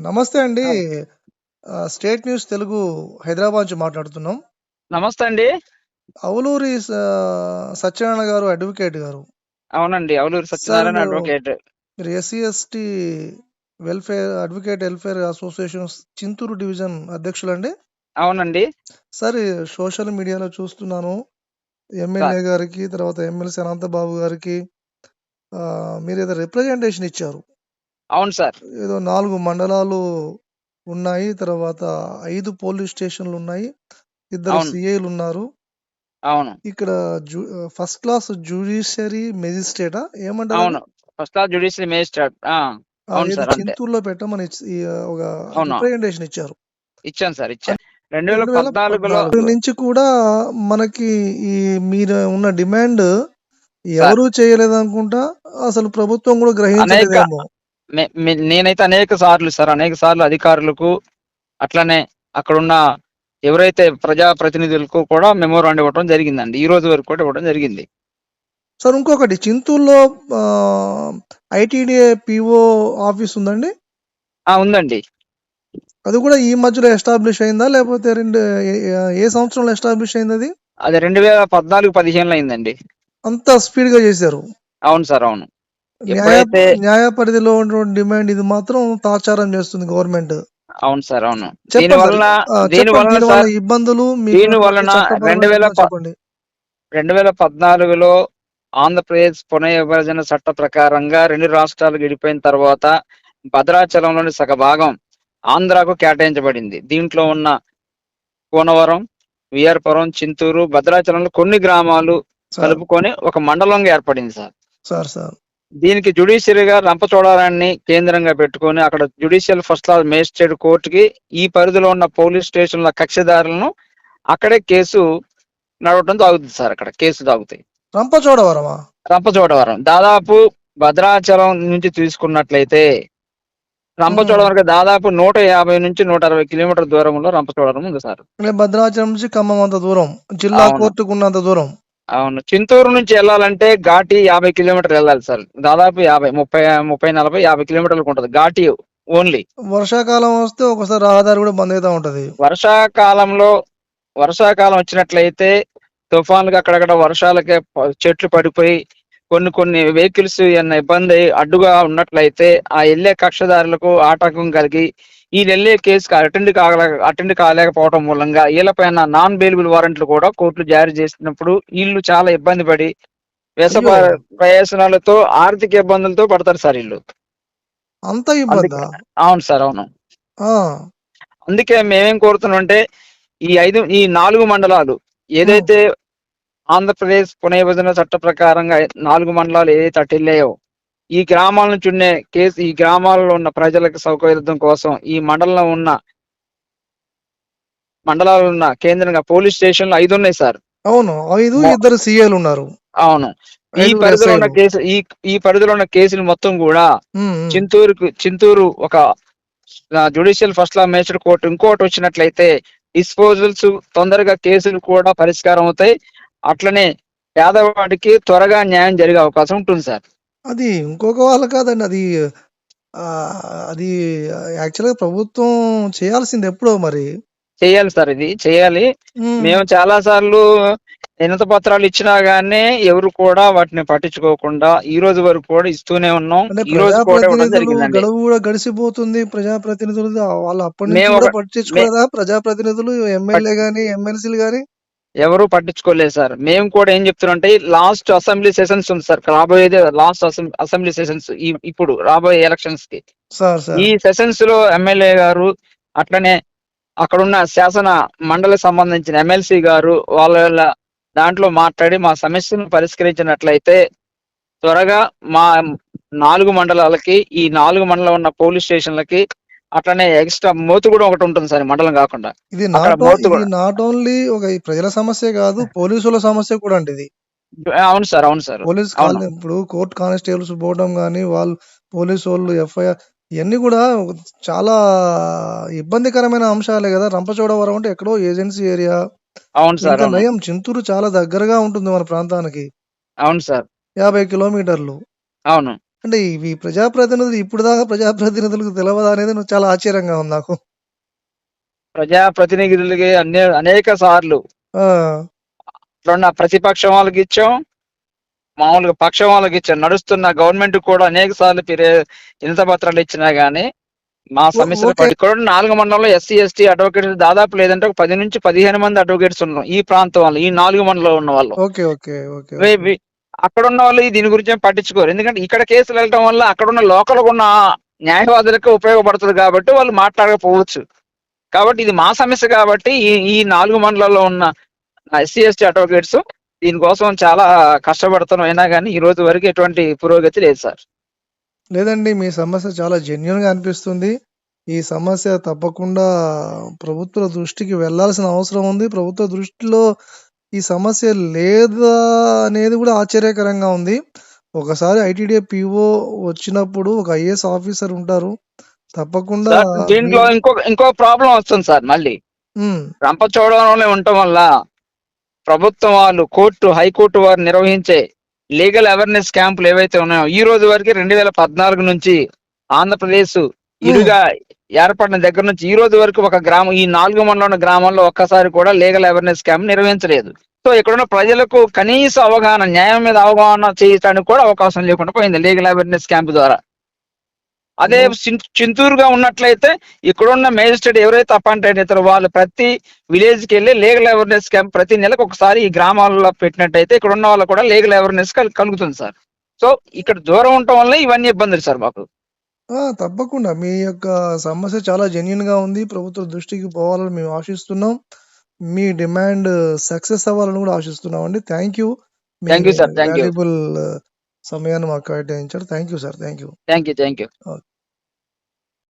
నమస్తే అండి. State news Telugu Hyderabad నుంచి మాట్లాడుతున్నాం. నమస్తే అండి. అవులూరి సత్యనారాయణ గారు అడ్వకేట్ గారు. అవునండి. అవులూరి సత్యనారాయణ మీరు అడ్వకేట్. మీరు SC, ST welfare advocate welfare associations Chintur division అధ్యక్షులండి? అవునండి. సార్ సోషల్ మీడియాలో చూస్తున్నాను. ఎమ్మెల్యే గారికి, తర్వాత ఎమ్మెల్సీ అనంతబాబు గారికి ఆహ్, మీరేదో రిప్రజెంటేషన్ ఇచ్చారు. అవును సార్. ఏదో 4 మండలాలు ఉన్నాయి. తర్వాత 5 పోలీస్ స్టేషన్‌లున్నాయి. ఇద్దరు అవును. సీఐలున్నారు. అవును. ఇక్కడ జు ఫస్ట్ క్లాస్ జ్యుడిషియరీ మేజిస్ట్రేటా? ఏమంటారది? అవును. First class judiciary magistrate. ఆ! అవును ఏది సార్. అంతే. చింతూరులో పెట్టమని ఈ ఒక అవును. రిప్రజెంటేషన్ ఇచ్చారు. ఇచ్చాను సార్. ఇచ్చాను. 2014లో 2014 నుంచి కూడా మనకి ఈ మీరు ఉన్న డిమాండ్. ఎవరు చేయలేదనుకుంటా. అసలు ప్రభుత్వం కూడా అనేక గ్రహించలేదేమో. నేనైతే అనేక సార్లు సార్ అనేక సార్లు అధికారులకు అట్లనే అక్కడున్న ఎవరైతే ప్రజా ప్రతినిధులకు కూడా మెమోరాండం ఇవ్వటం జరిగిందండి. ఈ రోజు వరకు కూడా ఇవ్వడం జరిగింది. సార్ ఇంకొకటి చింతూరులో ఐటీడీఏ పీఓ ఆఫీస్ ఉందండి? ఉందండి. అది కూడా ఈ మధ్యలో ఎస్టాబ్లిష్ అయిందా? లేకపోతే రెండు ఏ సంవత్సరంలో ఎస్టాబ్లిష్ అయిందది? అది 2014, 15లో అయిందండి. అంత స్పీడ్‌గా చేశారు. అవును సార్. అవును. న్యాయ ఎప్పుడైతే న్యాయ పరిధిలో ఉన్నటువంటి డిమాండ్ ఇది మాత్రం తాచారం చేస్తుంది గవర్నమెంట్. అవును సార్. అవును. దీని. వలన! దీని ఇబ్బందులు దీని మీకున్నటువంటి వలన చట్టపరమైన 2000 ఇబ్బందులు ప చెప్పండి. 2014లో ఆంధ్రప్రదేశ్ పునర్విభజన చట్ట ప్రకారంగా 2 రాష్ట్రాలు విడిపోయిన తర్వాత భద్రాచలంలోని సగ భాగం ఆంధ్రాకు కేటాయించబడింది. దీంట్లో ఉన్న కూనవరం, విఆర్‌పురం, చింతూరు, భద్రాచలంలో కొన్ని గ్రామాలు. కలుపుకొని ఒక మండలంగా ఏర్పడింది సార్. సార్. సార్. దీనికి జ్యుడిషియరీగా రంపచోడవరాన్ని కేంద్రంగా పెట్టుకొని అక్కడ జ్యుడిషియల్ ఫస్ట్ క్లాస్ మేజిస్ట్రేట్ కోర్టుకి ఈ పరిధిలో ఉన్న పోలీస్ స్టేషన్ల కక్షిదారులను అక్కడే కేసు నడవటం సాగుతుంది సార్ అక్కడ. కేసు సాగుతాయి. రంపచోడవరమా? రంపచోడవరం. దాదాపు భద్రాచలం నుంచి తీసుకున్నట్లయితే హ్మ్. రంపచోడవరంకి దాదాపు 150-160 కిలోమీటర్ల దూరంలో రంపచోడవరం ఉంది సార్. భద్రాచలం నుంచి ఖమ్మం అంత దూరం. జిల్లా అవును. కోర్టుకున్నంత దూరం. అవును. చింతూరు నుంచి ఎళ్ళాలంటే ఘాటి 50 కిలోమీటర్లు ఎళ్ళాలి సార్. దాదాపు 50 30 30, 40, 50 కిలోమీటర్లకు ఉంటది. ఘాటి ఓన్లీ. వర్షాకాలం వస్తే ఒక్కోసారి రహదారి కూడా బంద్ అయితా ఉంటది. వర్షాకాలంలో వర్షాకాలం వచ్చినట్లయితే తుఫాన్‌లకి అక్కడక్కడ వర్షాలకి చెట్లు పడిపోయి కొన్ని కొన్ని వెహికల్స్ ఏమన్నా ఇబ్బంది అడ్డుగా ఉన్నట్లయితే ఆ ఎళ్ళే కక్షదారులకు ఆటంకం కలిగి ఈళ్ళెళ్ళే కేసుకి అటెండ్ కాగల అటెండ్ కాలేకపోవడం మూలంగా ఈళ్ళపైన నాన్ బెయిలబుల్ వారెంట్లు కూడా కోర్టులు జారీ చేసినప్పుడు ఈళ్ళు చాలా ఇబ్బంది పడి వ్యస ప్రయాసనాలతో ఆర్థిక ఇబ్బందులతో పడతారు సార్ ఈళ్ళు. అంత ఇబ్బందా? అవును సార్. అవును. అందుకే మేమేం కోరుతున్నామంటే ఈ 5 ఈ 4 మండలాలు. ఏదైతే ఆంధ్రప్రదేశ్ పునర్విభజన చట్ట ప్రకారంగా 4 మండలాలు ఏదైతే అటెళ్ళాయో ఈ గ్రామాల నుంచి ఉండే కేసు ఈ గ్రామాలలో ఉన్న ప్రజలకు సౌకర్యార్థం కోసం ఈ మండలంలో ఉన్న మండలాల్లో ఉన్న కేంద్రంగా పోలీస్ స్టేషన్‌లు 5 ఉన్నాయి సార్. అవును. 5 మొ ఇద్దరు సీఐలున్నారు. అవును. ఈ 5గురు పరిధిలో ఉన్న. కేసు ఈ ఈ పరిధిలో ఉన్న కేసులు మొత్తం. హ్మ్. చింతూరుకు చింతూరు ఒక ఆహ్, judicial first class magistrate court ఇంకోటి వచ్చినట్లయితే డిస్పోజల్స్ తొందరగా కేసులు కూడా పరిష్కారం అవుతాయి. అట్లనే పేదవాడికి త్వరగా న్యాయం జరిగే అవకాశం ఉంటుంది సార్. అది ఇంకొక వాళ్ళు కాదండి. అది ఆహ్, అది యాక్చువల్‌గా ప్రభుత్వం చేయాల్సింది ఎప్పుడో మరి. చేయాలి సార్ ఇది. చేయాలి. హ్మ్. మేము చాలా సార్లు వినతి పత్రాలు ఇచ్చినా గాని ఎవరు కూడా వాటిని పట్టించుకోకుండా ఈ రోజు వరకు కూడా ఇస్తూనే ఉన్నాం. అంటే కూడా ఇవ్వడం ప్రజాప్రతినిధులు జరిగిందండి. గడువు కూడా గడిసిపోతుంది. ప్రజాప్రతినిధులు వాళ్ళు అప్పటి నుంచి మేము కూడా ఒక మే పట్టించుకోలేదా? ప్రజాప్రతినిధులు పట్ ఎమ్మెల్యే గాని, ఎమ్మెల్సీలు గాని? ఎవరు పట్టించుకోలేదు సార్. మేము కూడా ఏం చెప్తున్నామంటే లాస్ట్ అసెంబ్లీ సెషన్స్ ఉంది సార్. రాబోయేదే లాస్ట్ అసెం అసెంబ్లీ సెషన్స్ ఇప్పుడు రాబోయే ఎలక్షన్స్‌కి. సార్. ఈ సార్. సెషన్స్‌లో ఎమ్మెల్యే గారు అట్లనే అక్కడున్న శాసన మండలికి సంబంధించిన ఎమ్మెల్సీ గారు వాళ్ళ దాంట్లో మాట్లాడి మా సమస్యను పరిష్కరించినట్లయితే త్వరగా మా 4 మండలాలకి ఈ 4 మండలం ఉన్న పోలీస్ స్టేషన్‌లకి అట్లనే ఎక్స్‌ట్రా మోతుగూడెం ఒకటి ఉంటుంది సార్ మండలం కాకుండా. ఇది నాట్ ఓన్లీ ఒక ప్రజల సమస్యే కాదు. పోలీసుల సమస్య కూడా అండి ఇది. అవును సార్. అవును సార్. పోలీస్ ఇప్పుడు కోర్ట్ కానిస్టేబుల్స్ పోవడం గాని, వాళ్ళు పోలీసోళ్ళు ఎఫ్ఐఆర్ ఇయన్నీ కూడా చాలా ఇబ్బందికరమైన అంశాలే గదా! రంపచోడవరం అంటే ఎక్కడో ఏజెన్సీ ఏరియా. అవును సార్. నయం చింతూరు చాలా దగ్గరగా ఉంటుంది మన ప్రాంతానికి. అవును సార్. 50 కిలోమీటర్లు. అవును. అంటే ఇవి ప్రజాప్రతినిధులు ఇప్పుడు దాకా ప్రజాప్రతినిధులకు తెలవదా అనేది నాకు చాలా ఆశ్చర్యంగా ఉంది నాకు. ప్రజా ప్రతినిధులకి అనే అనేక సార్లు ప్రతిపక్షం వాళ్ళకి ఇచ్చాం మామూలుగా పక్షం వాళ్ళకి ఇచ్చాం నడుస్తున్న గవర్నమెంట్ కూడా అనేక సార్లు వినతి పత్రాలు ఇచ్చినా గానీ మా సమస్యలు ఓకే. పట్టించుకోవడం నాలుగు మండలంలో ఎస్సీ ఎస్టీ అడ్వకేట్స్ దాదాపు లేదంటే ఒక పది నుంచి పదిహేను మంది అడ్వకేట్స్ ఉన్నాం ఈ ప్రాంతం వాళ్ళు ఈ నాలుగు మండలంలో ఉన్న వాళ్ళు అక్కడ ఉన్న వాళ్ళు దీని గురించి ఏం పట్టించుకోరు ఎందుకంటే ఇక్కడ కేసులు వెళ్ళటం వల్ల అక్కడ ఉన్న లోకల్ ఉన్న న్యాయవాదులకు ఉపయోగపడుతుంది కాబట్టి వాళ్ళు మాట్లాడకపోవచ్చు కాబట్టి ఇది మా సమస్య కాబట్టి ఈ ఈ నాలుగు మండలాల్లో ఉన్న ఎస్సీ ఎస్టీ అడ్వకేట్స్ దీనికోసం చాలా కష్టపడుతున్నాం అయినా కానీ ఈ రోజు వరకు ఎటువంటి పురోగతి లేదు సార్ లేదండి మీ సమస్య చాలా జెన్యున్గా అనిపిస్తుంది. ఈ సమస్య తప్పకుండా ప్రభుత్వ దృష్టికి వెళ్ళాల్సిన అవసరం ఉంది. ప్రభుత్వ దృష్టిలో ఈ సమస్య లేదా అనేది కూడా ఆశ్చర్యకరంగా ఉంది. ఒకసారి ఐటీడీఏ పీఓ వచ్చినప్పుడు ఒక ఐఏఎస్ ఆఫీసర్ ఉంటారు. తప్పకుండా దీంట్లో ఇంకో ఇంకో ప్రాబ్లం వస్తుంది సార్ మళ్ళీ. రంపచోడవరంలో ఉండటం వల్ల ప్రభుత్వం వాళ్ళు కోర్టు హైకోర్టు వారు నిర్వహించే లీగల్ అవేర్నెస్ క్యాంపులు ఏవైతే ఉన్నాయో ఈ రోజు వరకు రెండు వేల పద్నాలుగు నుంచి ఆంధ్రప్రదేశ్. ఇరుగా ఏర్పడిన దగ్గర నుంచి ఈ రోజు వరకు ఒక గ్రామం ఈ నాలుగు మండలం గ్రామాల్లో ఒక్కసారి కూడా లీగల్ అవేర్నెస్ క్యాంప్ నిర్వహించలేదు. సో ఇక్కడున్న ప్రజలకు కనీస అవగాహన న్యాయం మీద అవగాహన చేయడానికి కూడా అవకాశం లేకుండా పోయింది లీగల్ అవేర్నెస్ క్యాంప్ ద్వారా. అదే చింతూరుగా ఉన్నట్లయితే ఇక్కడున్న మేజిస్ట్రేట్ ఎవరైతే అపాయింటెడ్ అవుతారో వాళ్ళు ప్రతి విలేజ్కి వెళ్ళి లీగల్ అవేర్నెస్ క్యాంప్ ప్రతి నెలకు ఒకసారి ఈ గ్రామాల్లో పెట్టినట్టయితే ఇక్కడ ఉన్న వాళ్ళు కూడా లీగల్ అవేర్నెస్ కలుగుతుంది సార్. సో ఇక్కడ దూరం ఉండటం వల్ల ఇవన్నీ ఇబ్బందులు సార్ మాకు. ఆ! తప్పకుండా మీ యొక్క సమస్య చాలా జెన్యూన్గా ఉంది. ప్రభుత్వ దృష్టికి పోవాలని మేము ఆశిస్తున్నాం. మీ డిమాండ్ సక్సెస్ అవ్వాలని కూడా ఆశిస్తున్నామండి. Thank you. Me thank you sir thank you valuable సమయాన్ని మాకు కేటాయించారు. Thank you sir. Thank you. Thank you thank you okay.